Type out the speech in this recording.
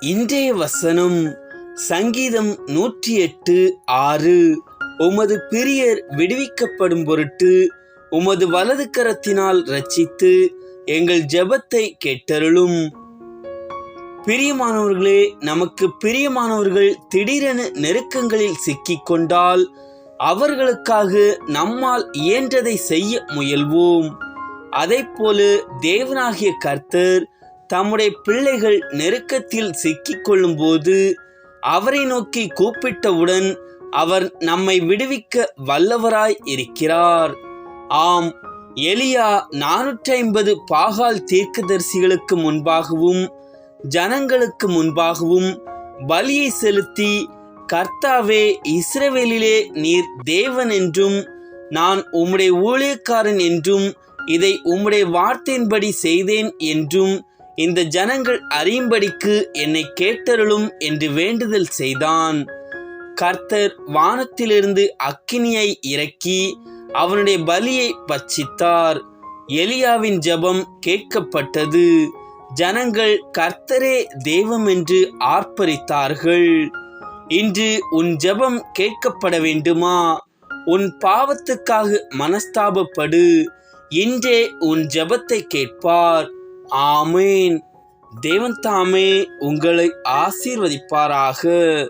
இன்றைய வசனம் சங்கீதம் நூற்றி எட்டு ஆறு. உமது பிரியர் விடுவிக்கப்படும் பொருட்டு உமது வலது கரத்தினால் ரட்சித்து எங்கள் ஜெபத்தை கேட்டருளும். பிரியமானவர்களே நமக்கு பிரியமானவர்கள் திடீரென நெருக்கங்களில் சிக்கிக்கொண்டால் அவர்களுக்காக நம்மால் இயன்றதை செய்ய முயல்வோம். அதைப்போல தேவனாகிய கர்த்தர் தம்முடைய பிள்ளைகள் நெருக்கத்தில் சிக்கிக்கொள்ளும் போது அவரை நோக்கி கூப்பிட்டவுடன் அவர் நம்மை விடுவிக்க வல்லவராய் இருக்கிறார். ஆம் எலியா நானூற்றி ஐம்பது பாகால் தீர்க்கதரிசிகளுக்கு முன்பாகவும் ஜனங்களுக்கு முன்பாகவும் பலியை செலுத்தி கர்த்தாவே இஸ்ரவேலிலே நீர் தேவன் என்றும் நான் உம்முடைய ஊழியக்காரன் என்றும் இதை உம்முடைய வார்த்தையின்படி செய்தேன் என்றும் இந்த ஜனங்கள் அறியும்படிக்கு என்னை கேட்டருளும் என்று வேண்டுதல் செய்தான். கர்த்தர் வானத்திலிருந்து அக்கினியை இறக்கி அவனுடைய பலியை பச்சித்தார் எலியாவின் ஜெபம் கேட்கப்பட்டது. ஜனங்கள் கர்த்தரே தெய்வம் என்று ஆர்ப்பரித்தார்கள். இன்று உன் ஜெபம் கேட்கப்பட வேண்டுமா? உன் பாவத்துக்காக மனஸ்தாபப்படு. இன்றே உன் ஜெபத்தை கேட்பார். ஆமேன். தேவன் தாமே உங்களை ஆசீர்வதிப்பாராக.